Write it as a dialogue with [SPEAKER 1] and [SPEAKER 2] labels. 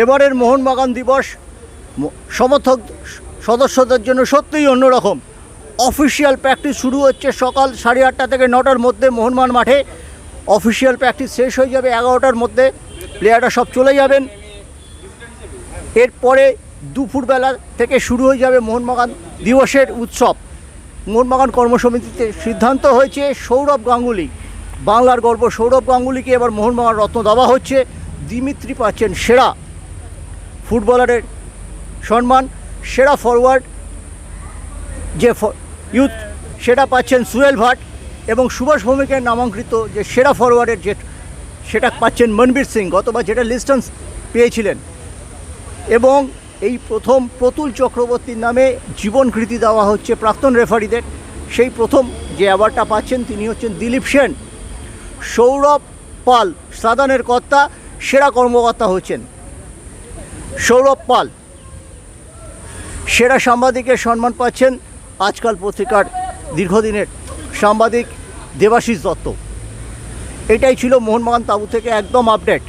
[SPEAKER 1] এবারের মোহনবাগান দিবস সমর্থক সদস্যদের জন্য সত্যিই অন্যরকম। অফিসিয়াল প্র্যাকটিস শুরু হচ্ছে সকাল সাড়ে আটটা থেকে নটার মধ্যে মোহনবাগান মাঠে। অফিসিয়াল প্র্যাকটিস শেষ হয়ে যাবে এগারোটার মধ্যে। প্লেয়াররা সব চলে যাবেন। এরপরে দুপুরবেলা থেকে শুরু হয়ে যাবে মোহনবাগান দিবসের উৎসব। মোহনবাগান কর্মসমিতিতে সিদ্ধান্ত হয়েছে সৌরভ গাঙ্গুলি। বাংলার গর্ব সৌরভ গাঙ্গুলিকে এবার মোহনবাগান রত্ন দেওয়া হচ্ছে। দিমিত্রি পাচ্ছেন সেরা। ফুটবলারের সম্মান, সেরা ফরওয়ার্ড যে ইউথ সেটা পাচ্ছেন সুয়েল ভাট এবং সুভাষ ভৌমিকের নামাঙ্কিত যে সেরা ফরওয়ার্ডের যে, সেটা পাচ্ছেন মনবীর সিং, গতবার যেটা লিস্টন্স পেয়েছিলেন। এবং এই প্রথম প্রতুল চক্রবর্তীর নামে জীবনকৃতি দেওয়া হচ্ছে প্রাক্তন রেফারিদের সেই প্রথম যে অ্যাওয়ার্ডটা পাচ্ছেন তিনি হচ্ছেন দিলীপ সেন। সৌরভ পাল সাদানের কর্তা, সেরা কর্মকর্তা হচ্ছেন। সৌরভ পাল। সেরা সাংবাদিকের সম্মান পাচ্ছেন আজকাল পত্রিকার দীর্ঘদিনের সাংবাদিক দেবাশিস দত্ত। এটাই ছিল মোহনবাগান তাবু থেকে একদম আপডেট